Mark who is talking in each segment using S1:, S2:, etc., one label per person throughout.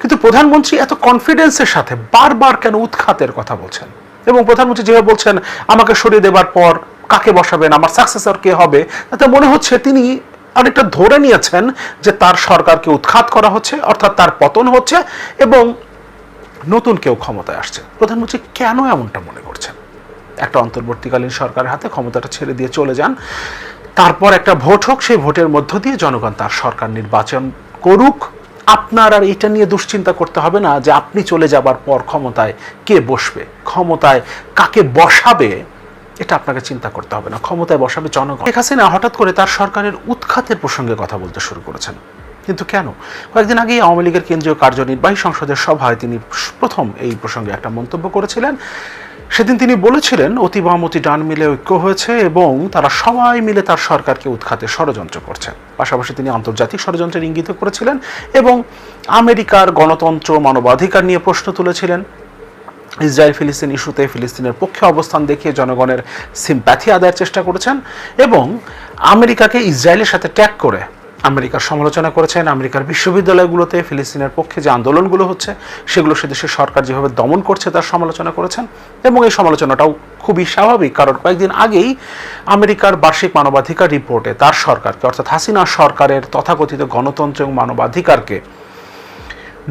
S1: কিন্তু প্রধানমন্ত্রী এত কনফিডেন্সের সাথে বারবার কেন উৎখাতের কথা বলছেন এবং প্রধানমন্ত্রী যেভাবে বলছেন আমাকে সরিয়ে দেবার পর কাকে বসাবেন আমার সাকসেসর কে হবে তাতে মনে হচ্ছে তিনি অনেকটা ধরে নিয়েছেন যে তার সরকারকে উৎখাত করা হচ্ছে অর্থাৎ তার পতন হচ্ছে এবং নতুন কেউ ক্ষমতায় আসছে প্রধানমন্ত্রী কেন এমনটা মনে করছেন একটা অন্তর্বর্তীকালীন সরকারের হাতে ক্ষমতাটা ছেড়ে দিয়ে চলে যান তারপর একটা ভোট হোক সেই ভোটের মধ্য দিয়ে জনগণ তার সরকার নির্বাচন করুক আপনার আর এটা নিয়ে দুশ্চিন্তা করতে হবে না যে আপনি চলে যাবার পর ক্ষমতায় কে বসবে ক্ষমতায় কাকে বসাবে এটা আপনাকে চিন্তা করতে হবে না ক্ষমতায় বসাবে জনগণ শেখ হাসিনা হঠাৎ করে তার সরকারের উৎখাতের প্রসঙ্গে কথা বলতে শুরু করেছেন কিন্তু কেন কয়েকদিন আগে আওয়ামী লীগের কেন্দ্রীয় কার্যনির্বাহী সংসদের সভায় তিনি প্রথম এই প্রসঙ্গে একটা মন্তব্য করেছিলেন সেদিন তিনি বলেছিলেন অতি বামতি ডান মিলে ঐক্য হয়েছে এবং তারা সবাই মিলে তার সরকারকে উৎখাতে ষড়যন্ত্র করছেন পাশাপাশি তিনি আন্তর্জাতিক ষড়যন্ত্রের ইঙ্গিত করেছিলেন এবং আমেরিকার গণতন্ত্র মানবাধিকার নিয়ে প্রশ্ন তুলেছিলেন ইসরায়েল ফিলিস্তিন ইস্যুতে ফিলিস্তিনের পক্ষে অবস্থান দেখিয়ে জনগণের সিম্প্যাথি আদায়ের চেষ্টা করেছেন এবং আমেরিকাকে ইসরায়েলের সাথে ট্যাগ করে আমেরিকার সমালোচনা করেছেন আমেরিকার বিশ্ববিদ্যালয়গুলোতে ফিলিস্তিনের পক্ষে যে আন্দোলনগুলো হচ্ছে সেগুলো দেশের সরকার যেভাবে দমন করছে তার সমালোচনা করেছেন এবং এই সমালোচনাটাও খুবই স্বাভাবিক কারণ কয়েকদিন আগেই আমেরিকার বার্ষিক মানবাধিকার রিপোর্টে তার সরকারকে অর্থাৎ হাসিনা সরকারের তথাকথিত গণতন্ত্র এবং মানবাধিকারকে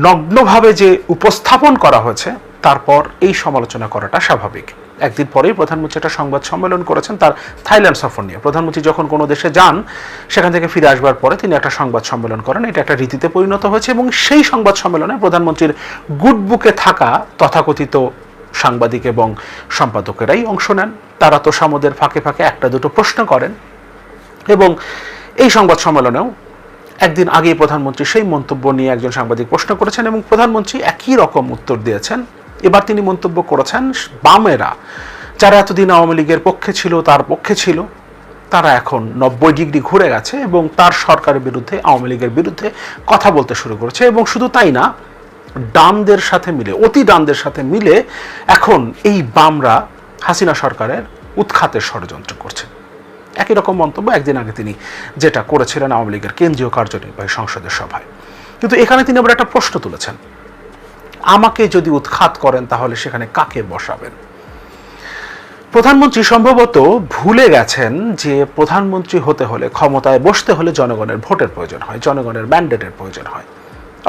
S1: নগ্নভাবে যে উপস্থাপন করা হয়েছে তারপর এই সমালোচনা করাটা স্বাভাবিক একদিন পরেই প্রধানমন্ত্রী একটা সংবাদ সম্মেলন করেছেন তার থাইল্যান্ড সফর নিয়ে প্রধানমন্ত্রী যখন কোনো দেশে যান সেখান থেকে ফিরে আসবার পরে তিনি একটা সংবাদ সম্মেলন করেন এটা একটা রীতিতে পরিণত হয়েছে এবং সেই সংবাদ সম্মেলনে প্রধানমন্ত্রীর গুডবুকে থাকা তথাকথিত সাংবাদিক এবং সম্পাদকেরাই অংশ নেন তারা তো সমদের ফাঁকে ফাঁকে একটা দুটো প্রশ্ন করেন এবং এই সংবাদ সম্মেলনেও একদিন আগেই প্রধানমন্ত্রী সেই মন্তব্য নিয়ে একজন সাংবাদিক প্রশ্ন করেছেন এবং প্রধানমন্ত্রী একই রকম উত্তর দিয়েছেন এবার তিনি মন্তব্য করেছেন বামেরা যারা এতদিন আওয়ামী লীগের পক্ষে ছিল তার পক্ষে ছিল তারা এখন নব্বই ডিগ্রি ঘুরে গেছে এবং তার সরকারের বিরুদ্ধে আওয়ামী লীগের বিরুদ্ধে কথা বলতে শুরু করেছে এবং শুধু তাই না ডানদের সাথে মিলে অতি ডানদের সাথে মিলে এখন এই বামরা হাসিনা সরকারের উৎখাতের ষড়যন্ত্র করছে একই রকম মন্তব্য একদিন আগে তিনি যেটা করেছিলেন আওয়ামী লীগের কেন্দ্রীয় কার্যনির্বাহী সংসদের সভায় কিন্তু এখানে তিনি আবার একটা প্রশ্ন তুলেছেন আমাকে যদি উৎখাত করেন তাহলে সেখানে কাকে বসাবেন প্রধানমন্ত্রী সম্ভবত ভুলে গেছেন যে প্রধানমন্ত্রী হতে হলে ক্ষমতায় বসতে হলে জনগণের ভোটের প্রয়োজন হয় জনগণের ম্যান্ডেটের প্রয়োজন হয়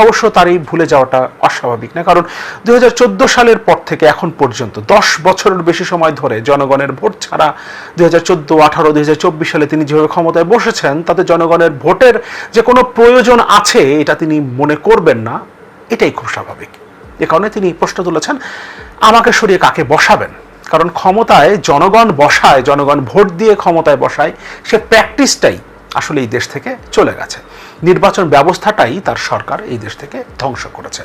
S1: অবশ্য তার এই ভুলে যাওয়াটা অস্বাভাবিক না কারণ দু সালের পর থেকে এখন পর্যন্ত দশ বছরের বেশি সময় ধরে জনগণের ভোট ছাড়া দু হাজার চোদ্দো আঠারো সালে তিনি যেভাবে ক্ষমতায় বসেছেন তাতে জনগণের ভোটের যে কোনো প্রয়োজন আছে এটা তিনি মনে করবেন না এটাই খুব স্বাভাবিক এ কারণে তিনি প্রশ্ন তুলেছেন আমাকে সরিয়ে কাকে বসাবেন কারণ ক্ষমতায় জনগণ বসায় জনগণ ভোট দিয়ে ক্ষমতায় বসায় সে প্র্যাকটিসটাই আসলে এই দেশ থেকে চলে গেছে নির্বাচন ব্যবস্থাটাই তার সরকার এই দেশ থেকে ধ্বংস করেছে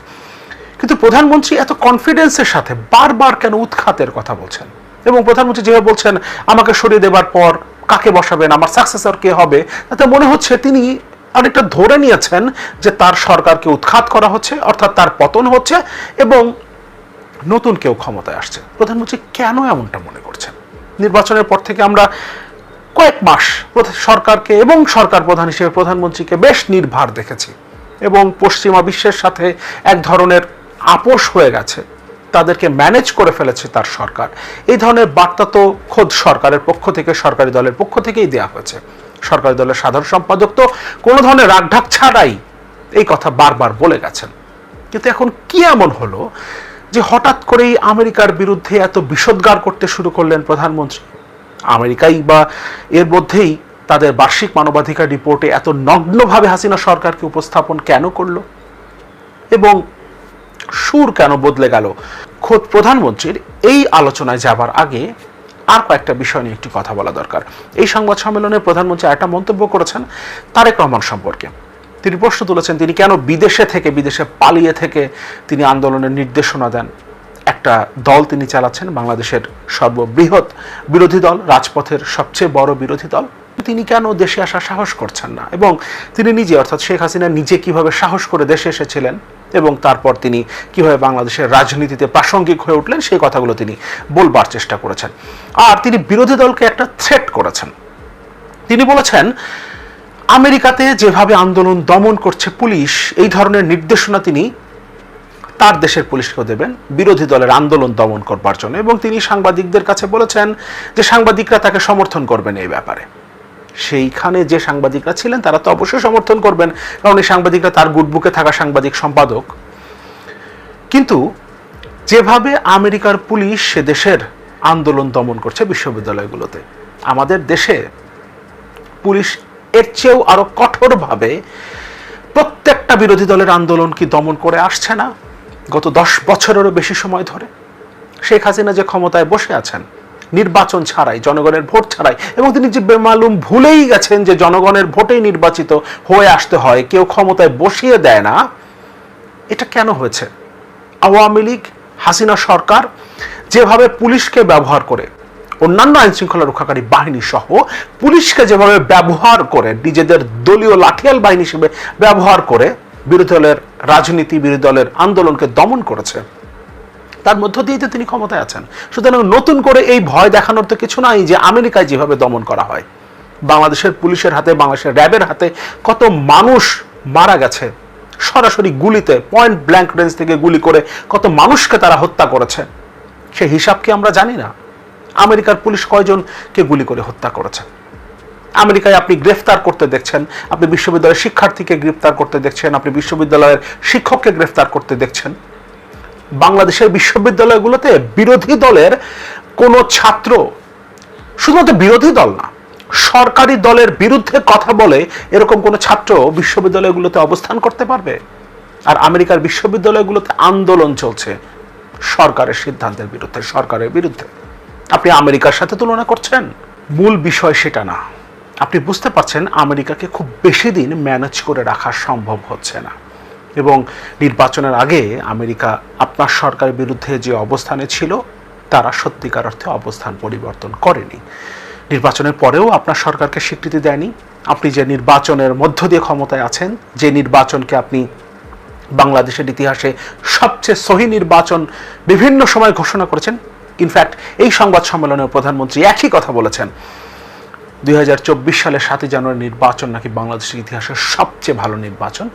S1: কিন্তু প্রধানমন্ত্রী এত কনফিডেন্সের সাথে বারবার কেন উৎখাতের কথা বলছেন এবং প্রধানমন্ত্রী যেভাবে বলছেন আমাকে সরিয়ে দেবার পর কাকে বসাবেন আমার সাকসেসর কে হবে তাতে মনে হচ্ছে তিনি অনেকটা ধরে নিয়েছেন যে তার সরকারকে উৎখাত করা হচ্ছে অর্থাৎ তার পতন হচ্ছে এবং নতুন কেউ ক্ষমতায় আসছে প্রধানমন্ত্রী কেন এমনটা মনে করছেন নির্বাচনের পর থেকে আমরা কয়েক মাস সরকারকে এবং সরকার প্রধান হিসেবে প্রধানমন্ত্রীকে বেশ নির্ভার দেখেছি এবং পশ্চিমা বিশ্বের সাথে এক ধরনের আপোষ হয়ে গেছে তাদেরকে ম্যানেজ করে ফেলেছে তার সরকার এই ধরনের বার্তা তো খোদ সরকারের পক্ষ থেকে সরকারি দলের পক্ষ থেকেই দেওয়া হয়েছে সরকারি দলের সাধারণ সম্পাদক তো কোনো ধরনের রাগঢাক ছাড়াই এই কথা বারবার বলে গেছেন কিন্তু এখন কি এমন হলো যে হঠাৎ করেই আমেরিকার বিরুদ্ধে এত বিষদগার করতে শুরু করলেন প্রধানমন্ত্রী আমেরিকাই বা এর মধ্যেই তাদের বার্ষিক মানবাধিকার রিপোর্টে এত নগ্নভাবে হাসিনা সরকারকে উপস্থাপন কেন করল এবং সুর কেন বদলে গেল খোদ প্রধানমন্ত্রীর এই আলোচনায় যাবার আগে আর কয়েকটা বিষয় নিয়ে একটু কথা বলা দরকার এই সংবাদ সম্মেলনে প্রধানমন্ত্রী একটা মন্তব্য করেছেন তারেক রহমান সম্পর্কে তিনি প্রশ্ন তুলেছেন তিনি কেন বিদেশে থেকে বিদেশে পালিয়ে থেকে তিনি আন্দোলনের নির্দেশনা দেন একটা দল তিনি চালাচ্ছেন বাংলাদেশের সর্ববৃহৎ বিরোধী দল রাজপথের সবচেয়ে বড় বিরোধী দল তিনি কেন দেশে আসা সাহস করছেন না এবং তিনি নিজে অর্থাৎ শেখ হাসিনা নিজে কিভাবে সাহস করে দেশে এসেছিলেন এবং তারপর তিনি কিভাবে বাংলাদেশের রাজনীতিতে প্রাসঙ্গিক হয়ে উঠলেন সেই কথাগুলো তিনি বলবার চেষ্টা করেছেন আর তিনি বিরোধী দলকে একটা থ্রেট করেছেন তিনি বলেছেন আমেরিকাতে যেভাবে আন্দোলন দমন করছে পুলিশ এই ধরনের নির্দেশনা তিনি তার দেশের পুলিশকেও দেবেন বিরোধী দলের আন্দোলন দমন করবার জন্য এবং তিনি সাংবাদিকদের কাছে বলেছেন যে সাংবাদিকরা তাকে সমর্থন করবেন এই ব্যাপারে সেইখানে যে সাংবাদিকরা ছিলেন তারা তো অবশ্যই সমর্থন করবেন কারণ এই সাংবাদিকরা তার গুডবুকে থাকা সাংবাদিক সম্পাদক কিন্তু যেভাবে আমেরিকার পুলিশ সে দেশের আন্দোলন দমন করছে বিশ্ববিদ্যালয়গুলোতে আমাদের দেশে পুলিশ এর চেয়েও আরও কঠোরভাবে প্রত্যেকটা বিরোধী দলের আন্দোলন কি দমন করে আসছে না গত দশ বছরেরও বেশি সময় ধরে শেখ হাসিনা যে ক্ষমতায় বসে আছেন নির্বাচন ছাড়াই জনগণের ভোট ছাড়াই এবং তিনি যে বেমালুম ভুলেই গেছেন যে জনগণের ভোটেই নির্বাচিত হয়ে আসতে হয় কেউ ক্ষমতায় বসিয়ে দেয় না এটা কেন হয়েছে আওয়ামী লীগ হাসিনা সরকার যেভাবে পুলিশকে ব্যবহার করে অন্যান্য আইন শৃঙ্খলা রক্ষাকারী বাহিনী সহ পুলিশকে যেভাবে ব্যবহার করে নিজেদের দলীয় লাঠিয়াল বাহিনী হিসেবে ব্যবহার করে বিরোধী দলের রাজনীতি বিরোধী দলের আন্দোলনকে দমন করেছে তার মধ্য দিয়ে তো তিনি ক্ষমতায় আছেন সুতরাং নতুন করে এই ভয় দেখানোর তো কিছু নাই যে আমেরিকায় যেভাবে দমন করা হয় বাংলাদেশের পুলিশের হাতে বাংলাদেশের র্যাবের হাতে কত মানুষ মারা গেছে সরাসরি গুলিতে পয়েন্ট ব্ল্যাঙ্ক রেঞ্জ থেকে গুলি করে কত মানুষকে তারা হত্যা করেছে সে হিসাব কি আমরা জানি না আমেরিকার পুলিশ কয়জনকে গুলি করে হত্যা করেছে আমেরিকায় আপনি গ্রেফতার করতে দেখছেন আপনি বিশ্ববিদ্যালয়ের শিক্ষার্থীকে গ্রেফতার করতে দেখছেন আপনি বিশ্ববিদ্যালয়ের শিক্ষককে গ্রেফতার করতে দেখছেন বাংলাদেশের বিশ্ববিদ্যালয়গুলোতে বিরোধী দলের কোনো ছাত্র শুধুমাত্র বিরোধী দল না সরকারি দলের বিরুদ্ধে কথা বলে এরকম কোনো ছাত্র বিশ্ববিদ্যালয়গুলোতে অবস্থান করতে পারবে আর আমেরিকার বিশ্ববিদ্যালয়গুলোতে আন্দোলন চলছে সরকারের সিদ্ধান্তের বিরুদ্ধে সরকারের বিরুদ্ধে আপনি আমেরিকার সাথে তুলনা করছেন মূল বিষয় সেটা না আপনি বুঝতে পারছেন আমেরিকাকে খুব বেশি দিন ম্যানেজ করে রাখা সম্ভব হচ্ছে না এবং নির্বাচনের আগে আমেরিকা আপনার সরকারের বিরুদ্ধে যে অবস্থানে ছিল তারা সত্যিকার অর্থে অবস্থান পরিবর্তন করেনি নির্বাচনের পরেও আপনার সরকারকে স্বীকৃতি দেয়নি আপনি যে নির্বাচনের মধ্য দিয়ে ক্ষমতায় আছেন যে নির্বাচনকে আপনি বাংলাদেশের ইতিহাসে সবচেয়ে সহি নির্বাচন বিভিন্ন সময় ঘোষণা করেছেন ইনফ্যাক্ট এই সংবাদ সম্মেলনে প্রধানমন্ত্রী একই কথা বলেছেন দুই সালের সাতই জানুয়ারি নির্বাচন নাকি বাংলাদেশের ইতিহাসের সবচেয়ে ভালো নির্বাচন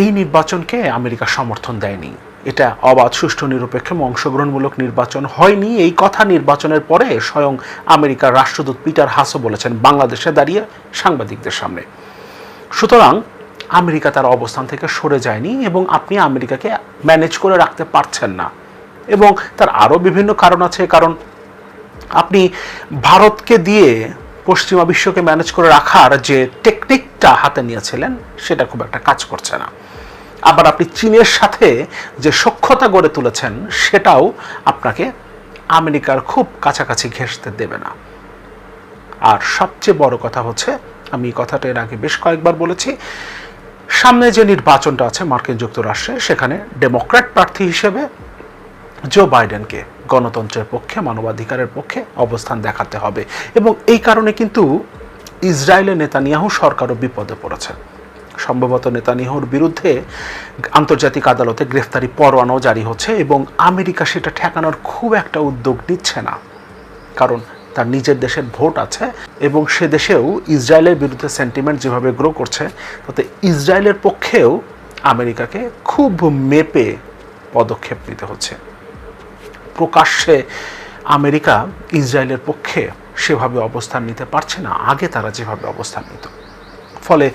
S1: এই নির্বাচনকে আমেরিকা সমর্থন দেয়নি এটা অবাধ সুষ্ঠু নিরপেক্ষ এবং অংশগ্রহণমূলক নির্বাচন হয়নি এই কথা নির্বাচনের পরে স্বয়ং আমেরিকার রাষ্ট্রদূত পিটার হাসো বলেছেন বাংলাদেশে দাঁড়িয়ে সাংবাদিকদের সামনে সুতরাং আমেরিকা তার অবস্থান থেকে সরে যায়নি এবং আপনি আমেরিকাকে ম্যানেজ করে রাখতে পারছেন না এবং তার আরও বিভিন্ন কারণ আছে কারণ আপনি ভারতকে দিয়ে পশ্চিমা বিশ্বকে ম্যানেজ করে রাখার যে টেক দিকটা হাতে নিয়েছিলেন সেটা খুব একটা কাজ করছে না আবার আপনি চীনের সাথে যে সক্ষতা গড়ে তুলেছেন সেটাও আপনাকে আমেরিকার খুব কাছাকাছি ঘেঁষতে দেবে না আর সবচেয়ে বড় কথা হচ্ছে আমি এই কথাটা এর আগে বেশ কয়েকবার বলেছি সামনে যে নির্বাচনটা আছে মার্কিন যুক্তরাষ্ট্রে সেখানে ডেমোক্র্যাট প্রার্থী হিসেবে জো বাইডেনকে গণতন্ত্রের পক্ষে মানবাধিকারের পক্ষে অবস্থান দেখাতে হবে এবং এই কারণে কিন্তু ইসরায়েলের নেতানিয়াহু সরকারও বিপদে পড়েছে সম্ভবত নেতানিয়াহুর বিরুদ্ধে আন্তর্জাতিক আদালতে গ্রেফতারি পরোয়ানাও জারি হচ্ছে এবং আমেরিকা সেটা ঠেকানোর খুব একটা উদ্যোগ নিচ্ছে না কারণ তার নিজের দেশের ভোট আছে এবং সে দেশেও ইসরায়েলের বিরুদ্ধে সেন্টিমেন্ট যেভাবে গ্রো করছে তাতে ইসরায়েলের পক্ষেও আমেরিকাকে খুব মেপে পদক্ষেপ নিতে হচ্ছে প্রকাশ্যে আমেরিকা ইসরায়েলের পক্ষে সেভাবে অবস্থান নিতে পারছে না আগে তারা যেভাবে অবস্থান নিত ফলে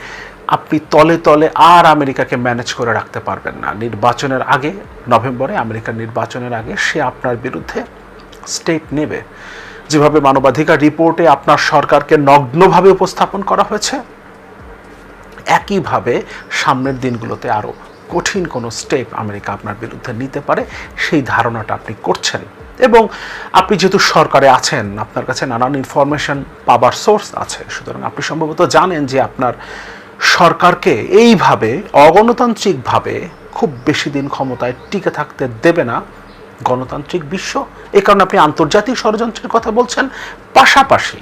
S1: আপনি তলে তলে আর আমেরিকাকে ম্যানেজ করে রাখতে পারবেন না নির্বাচনের আগে নভেম্বরে আমেরিকার নির্বাচনের আগে সে আপনার বিরুদ্ধে স্টেপ নেবে যেভাবে মানবাধিকার রিপোর্টে আপনার সরকারকে নগ্নভাবে উপস্থাপন করা হয়েছে একইভাবে সামনের দিনগুলোতে আরও কঠিন কোনো স্টেপ আমেরিকা আপনার বিরুদ্ধে নিতে পারে সেই ধারণাটা আপনি করছেন এবং আপনি যেহেতু সরকারে আছেন আপনার কাছে নানান ইনফরমেশন পাবার সোর্স আছে সুতরাং আপনি সম্ভবত জানেন যে আপনার সরকারকে এইভাবে অগণতান্ত্রিকভাবে খুব বেশি দিন ক্ষমতায় টিকে থাকতে দেবে না গণতান্ত্রিক বিশ্ব এ কারণে আপনি আন্তর্জাতিক ষড়যন্ত্রের কথা বলছেন পাশাপাশি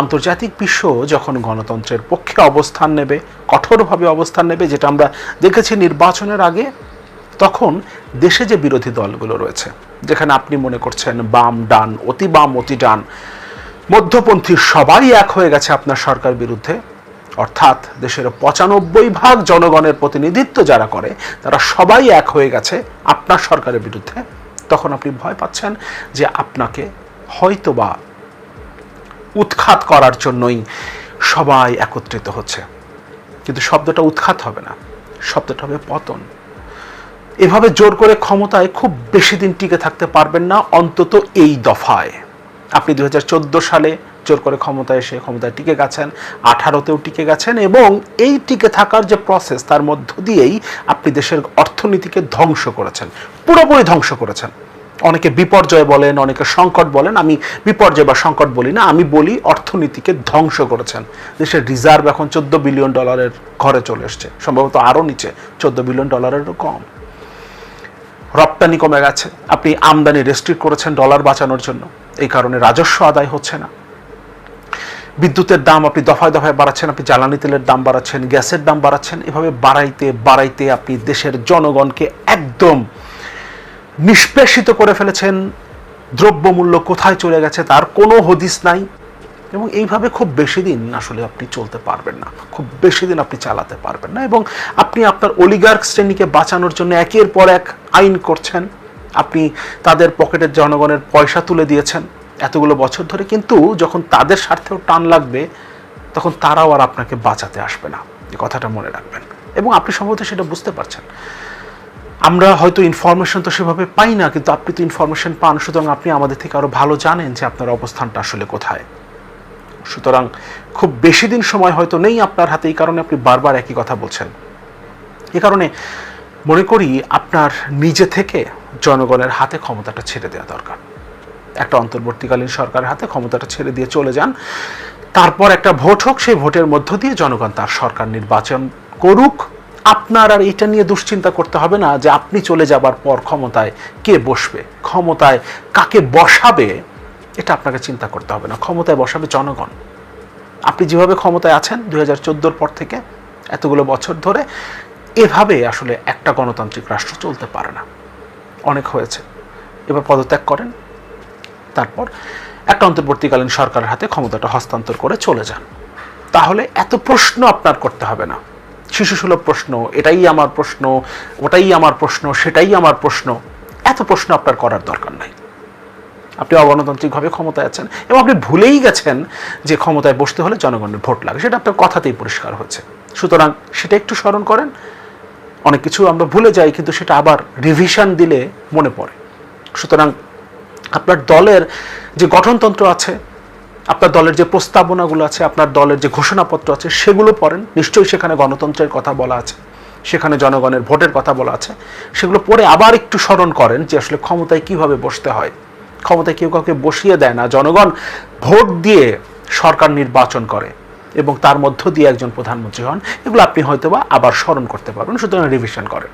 S1: আন্তর্জাতিক বিশ্ব যখন গণতন্ত্রের পক্ষে অবস্থান নেবে কঠোরভাবে অবস্থান নেবে যেটা আমরা দেখেছি নির্বাচনের আগে তখন দেশে যে বিরোধী দলগুলো রয়েছে যেখানে আপনি মনে করছেন বাম ডান অতি বাম অতি ডান মধ্যপন্থী সবাই এক হয়ে গেছে আপনার সরকার বিরুদ্ধে অর্থাৎ দেশের পঁচানব্বই ভাগ জনগণের প্রতিনিধিত্ব যারা করে তারা সবাই এক হয়ে গেছে আপনার সরকারের বিরুদ্ধে তখন আপনি ভয় পাচ্ছেন যে আপনাকে হয়তোবা উৎখাত করার জন্যই সবাই একত্রিত হচ্ছে কিন্তু শব্দটা উৎখাত হবে না শব্দটা হবে পতন এভাবে জোর করে ক্ষমতায় খুব বেশি দিন টিকে থাকতে পারবেন না অন্তত এই দফায় আপনি দু সালে জোর করে ক্ষমতায় এসে ক্ষমতায় টিকে গেছেন আঠারোতেও টিকে গেছেন এবং এই টিকে থাকার যে প্রসেস তার মধ্য দিয়েই আপনি দেশের অর্থনীতিকে ধ্বংস করেছেন পুরোপুরি ধ্বংস করেছেন অনেকে বিপর্যয় বলেন অনেকে সংকট বলেন আমি বিপর্যয় বা সংকট বলি না আমি বলি অর্থনীতিকে ধ্বংস করেছেন দেশের রিজার্ভ এখন চোদ্দ বিলিয়ন ডলারের ঘরে চলে এসছে সম্ভবত আরও নিচে চোদ্দ বিলিয়ন ডলারেরও কম রপ্তানি কমে গেছে আপনি আমদানি রেস্ট্রিক্ট করেছেন ডলার বাঁচানোর জন্য এই কারণে রাজস্ব আদায় হচ্ছে না বিদ্যুতের দাম আপনি দফায় দফায় বাড়াচ্ছেন আপনি জ্বালানি তেলের দাম বাড়াচ্ছেন গ্যাসের দাম বাড়াচ্ছেন এভাবে বাড়াইতে বাড়াইতে আপনি দেশের জনগণকে একদম নিষ্পেষিত করে ফেলেছেন দ্রব্যমূল্য কোথায় চলে গেছে তার কোনো হদিস নাই এবং এইভাবে খুব বেশি দিন আসলে আপনি চলতে পারবেন না খুব বেশি দিন আপনি চালাতে পারবেন না এবং আপনি আপনার অলিগার্ক শ্রেণীকে বাঁচানোর জন্য একের পর এক আইন করছেন আপনি তাদের পকেটের জনগণের পয়সা তুলে দিয়েছেন এতগুলো বছর ধরে কিন্তু যখন তাদের স্বার্থেও টান লাগবে তখন তারাও আর আপনাকে বাঁচাতে আসবে না এই কথাটা মনে রাখবেন এবং আপনি সম্ভবত সেটা বুঝতে পারছেন আমরা হয়তো ইনফরমেশন তো সেভাবে পাই না কিন্তু আপনি তো ইনফরমেশন পান সুতরাং আপনি আমাদের থেকে আরও ভালো জানেন যে আপনার অবস্থানটা আসলে কোথায় সুতরাং খুব বেশি দিন সময় হয়তো নেই আপনার হাতে এই কারণে আপনি বারবার একই কথা বলছেন এ কারণে মনে করি আপনার নিজে থেকে জনগণের হাতে ক্ষমতাটা ছেড়ে দেওয়া দরকার একটা অন্তর্বর্তীকালীন সরকারের হাতে ক্ষমতাটা ছেড়ে দিয়ে চলে যান তারপর একটা ভোট হোক সেই ভোটের মধ্য দিয়ে জনগণ তার সরকার নির্বাচন করুক আপনার আর এটা নিয়ে দুশ্চিন্তা করতে হবে না যে আপনি চলে যাবার পর ক্ষমতায় কে বসবে ক্ষমতায় কাকে বসাবে এটা আপনাকে চিন্তা করতে হবে না ক্ষমতায় বসাবে জনগণ আপনি যেভাবে ক্ষমতায় আছেন দু হাজার পর থেকে এতগুলো বছর ধরে এভাবে আসলে একটা গণতান্ত্রিক রাষ্ট্র চলতে পারে না অনেক হয়েছে এবার পদত্যাগ করেন তারপর একটা অন্তর্বর্তীকালীন সরকারের হাতে ক্ষমতাটা হস্তান্তর করে চলে যান তাহলে এত প্রশ্ন আপনার করতে হবে না শিশুসুলভ প্রশ্ন এটাই আমার প্রশ্ন ওটাই আমার প্রশ্ন সেটাই আমার প্রশ্ন এত প্রশ্ন আপনার করার দরকার নাই আপনি অগণতান্ত্রিকভাবে ক্ষমতায় আছেন এবং আপনি ভুলেই গেছেন যে ক্ষমতায় বসতে হলে জনগণের ভোট লাগে সেটা আপনার কথাতেই পরিষ্কার হচ্ছে সুতরাং সেটা একটু স্মরণ করেন অনেক কিছু আমরা ভুলে যাই কিন্তু সেটা আবার রিভিশন দিলে মনে পড়ে সুতরাং আপনার দলের যে গঠনতন্ত্র আছে আপনার দলের যে প্রস্তাবনাগুলো আছে আপনার দলের যে ঘোষণাপত্র আছে সেগুলো পড়েন নিশ্চয়ই সেখানে গণতন্ত্রের কথা বলা আছে সেখানে জনগণের ভোটের কথা বলা আছে সেগুলো পড়ে আবার একটু স্মরণ করেন যে আসলে ক্ষমতায় কিভাবে বসতে হয় ক্ষমতায় কেউ কাউকে বসিয়ে দেয় না জনগণ ভোট দিয়ে সরকার নির্বাচন করে এবং তার মধ্য দিয়ে একজন প্রধানমন্ত্রী হন এগুলো আপনি হয়তোবা আবার স্মরণ করতে পারবেন সুতরাং রিভিশন করেন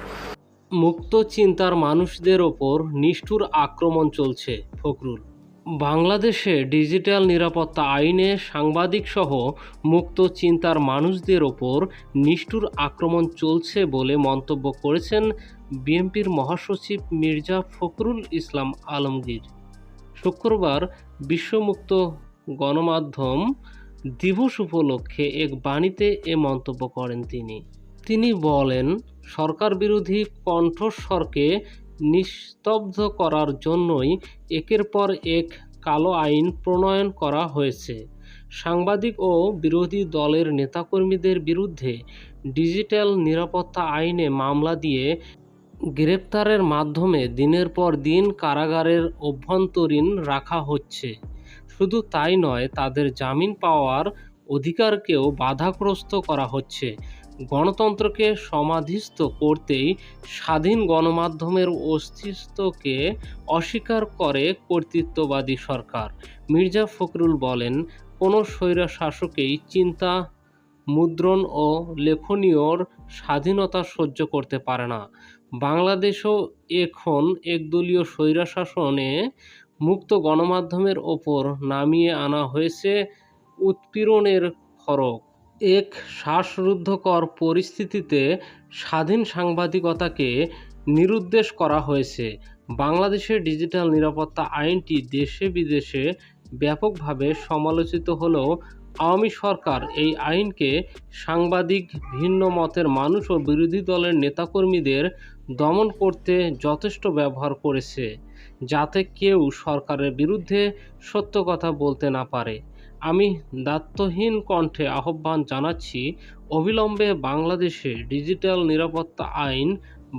S2: মুক্ত চিন্তার মানুষদের ওপর নিষ্ঠুর আক্রমণ চলছে ফখরুল বাংলাদেশে ডিজিটাল নিরাপত্তা আইনে সাংবাদিকসহ মুক্ত চিন্তার মানুষদের ওপর নিষ্ঠুর আক্রমণ চলছে বলে মন্তব্য করেছেন বিএনপির মহাসচিব মির্জা ফখরুল ইসলাম আলমগীর শুক্রবার বিশ্বমুক্ত গণমাধ্যম দিবস উপলক্ষে এক বাণীতে এ মন্তব্য করেন তিনি তিনি বলেন সরকার বিরোধী কণ্ঠস্বরকে নিস্তব্ধ করার জন্যই একের পর এক কালো আইন প্রণয়ন করা হয়েছে সাংবাদিক ও বিরোধী দলের নেতাকর্মীদের বিরুদ্ধে ডিজিটাল নিরাপত্তা আইনে মামলা দিয়ে গ্রেপ্তারের মাধ্যমে দিনের পর দিন কারাগারের অভ্যন্তরীণ রাখা হচ্ছে শুধু তাই নয় তাদের জামিন পাওয়ার অধিকারকেও বাধাগ্রস্ত করা হচ্ছে গণতন্ত্রকে সমাধিস্থ করতেই স্বাধীন গণমাধ্যমের অস্তিত্বকে অস্বীকার করে কর্তৃত্ববাদী সরকার মির্জা ফখরুল বলেন কোনো শাসকেই চিন্তা মুদ্রণ ও লেখনীয়র স্বাধীনতা সহ্য করতে পারে না বাংলাদেশও এখন একদলীয় স্বৈরাশাসনে মুক্ত গণমাধ্যমের ওপর নামিয়ে আনা হয়েছে উৎপীড়নের খরক এক শ্বাসরুদ্ধকর পরিস্থিতিতে স্বাধীন সাংবাদিকতাকে নিরুদ্দেশ করা হয়েছে বাংলাদেশের ডিজিটাল নিরাপত্তা আইনটি দেশে বিদেশে ব্যাপকভাবে সমালোচিত হলেও আওয়ামী সরকার এই আইনকে সাংবাদিক ভিন্ন মতের মানুষ ও বিরোধী দলের নেতাকর্মীদের দমন করতে যথেষ্ট ব্যবহার করেছে যাতে কেউ সরকারের বিরুদ্ধে সত্য কথা বলতে না পারে আমি দাত্তহীন কণ্ঠে আহ্বান জানাচ্ছি অবিলম্বে বাংলাদেশে ডিজিটাল নিরাপত্তা আইন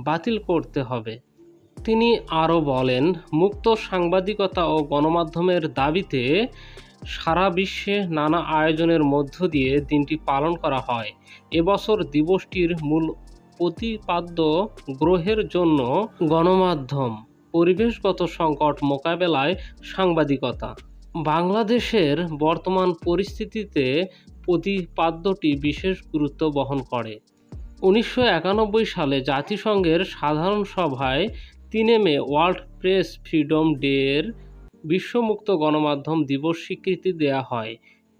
S2: বাতিল করতে হবে তিনি আরও বলেন মুক্ত সাংবাদিকতা ও গণমাধ্যমের দাবিতে সারা বিশ্বে নানা আয়োজনের মধ্য দিয়ে দিনটি পালন করা হয় এবছর দিবসটির মূল প্রতিপাদ্য গ্রহের জন্য গণমাধ্যম পরিবেশগত সংকট মোকাবেলায় সাংবাদিকতা বাংলাদেশের বর্তমান পরিস্থিতিতে প্রতিপাদ্যটি বিশেষ গুরুত্ব বহন করে উনিশশো সালে জাতিসংঘের সাধারণ সভায় তিনে মে ওয়ার্ল্ড প্রেস ফ্রিডম ডের বিশ্বমুক্ত গণমাধ্যম দিবস স্বীকৃতি দেয়া হয়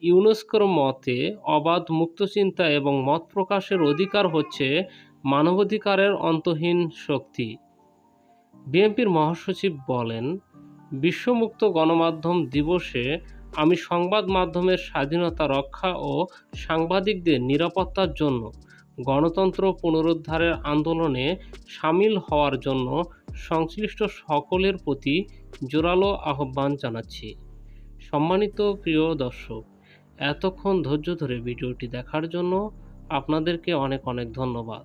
S2: ইউনেস্কোর মতে অবাধ মুক্ত চিন্তা এবং মত প্রকাশের অধিকার হচ্ছে মানবাধিকারের অন্তহীন শক্তি বিএনপির মহাসচিব বলেন বিশ্বমুক্ত গণমাধ্যম দিবসে আমি সংবাদ মাধ্যমের স্বাধীনতা রক্ষা ও সাংবাদিকদের নিরাপত্তার জন্য গণতন্ত্র পুনরুদ্ধারের আন্দোলনে সামিল হওয়ার জন্য সংশ্লিষ্ট সকলের প্রতি জোরালো আহ্বান জানাচ্ছি সম্মানিত প্রিয় দর্শক এতক্ষণ ধৈর্য ধরে ভিডিওটি দেখার জন্য আপনাদেরকে অনেক অনেক ধন্যবাদ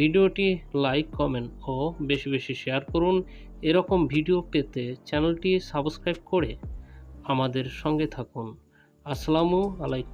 S2: ভিডিওটি লাইক কমেন্ট ও বেশি বেশি শেয়ার করুন এরকম ভিডিও পেতে চ্যানেলটি সাবস্ক্রাইব করে আমাদের সঙ্গে থাকুন আসসালামু আলাইকুম